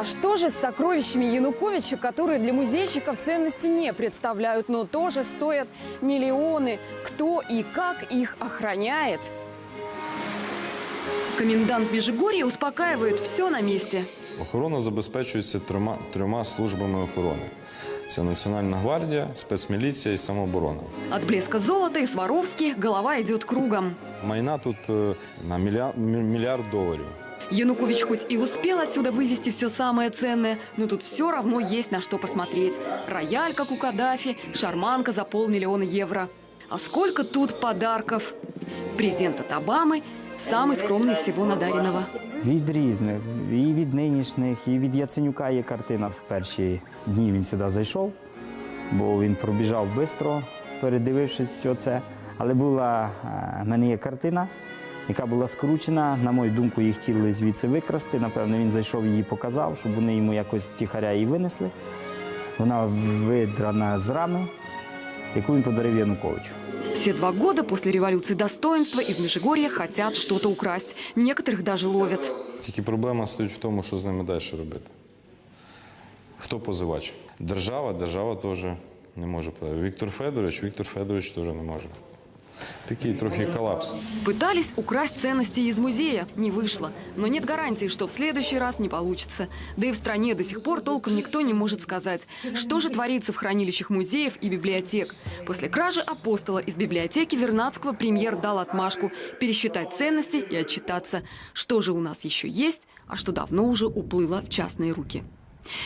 А что же с сокровищами Януковича, которые для музейщиков ценности не представляют, но тоже стоят миллионы? Кто и как их охраняет? Комендант Межигорья успокаивает все на месте. Охорона забезпечується трьома, трьома службами охорони: це Національна гвардія, спецміліція і самооборона. От блеска золота и Сваровски голова идет кругом. Майна тут е, на мільярд, мільярд доларів. Янукович хоть и успел отсюда вывести все самое ценное, но тут все равно есть на что посмотреть. Рояль, как у Каддафи, шарманка за полмиллиона евро. А сколько тут подарков? Презент от Обамы, самый скромный из всего надаренного. Від різних, і від нинішніх, і від Яценюка є картина в перші дні він сюди зайшов, бо він пробіжав швидко, передивившись все це. Але була е, в мене є картина, яка була скручена. На мою думку, її хотіли звідси викрасти. Напевно, він зайшов її показав, щоб вони йому якось тихаря її винесли. Вона видрана з рами, яку він подарив Януковичу. Все два года после революции достоинства из Межигорья хотят что-то украсть. Некоторых даже ловят. Тільки проблема стоїть в тому, що з ними далі робити. Хто позивач? Держава, держава теж не може. Віктор Федорович, Віктор Федорович теж не може. Такий трохи колапс. Пытались украсть ценности из музея. Не вышло. Но нет гарантии, что в следующий раз не получится. Да и в стране до сих пор толком никто не может сказать, что же творится в хранилищах музеев и библиотек. После кражи апостола из библиотеки Вернадского премьер дал отмашку пересчитать ценности и отчитаться, что же у нас еще есть, а что давно уже уплыло в частные руки.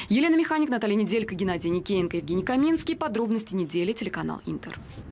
Елена Механик, Наталья Неделька, Геннадий Никеенко, Евгений Каминский. Подробности недели, телеканал Интер.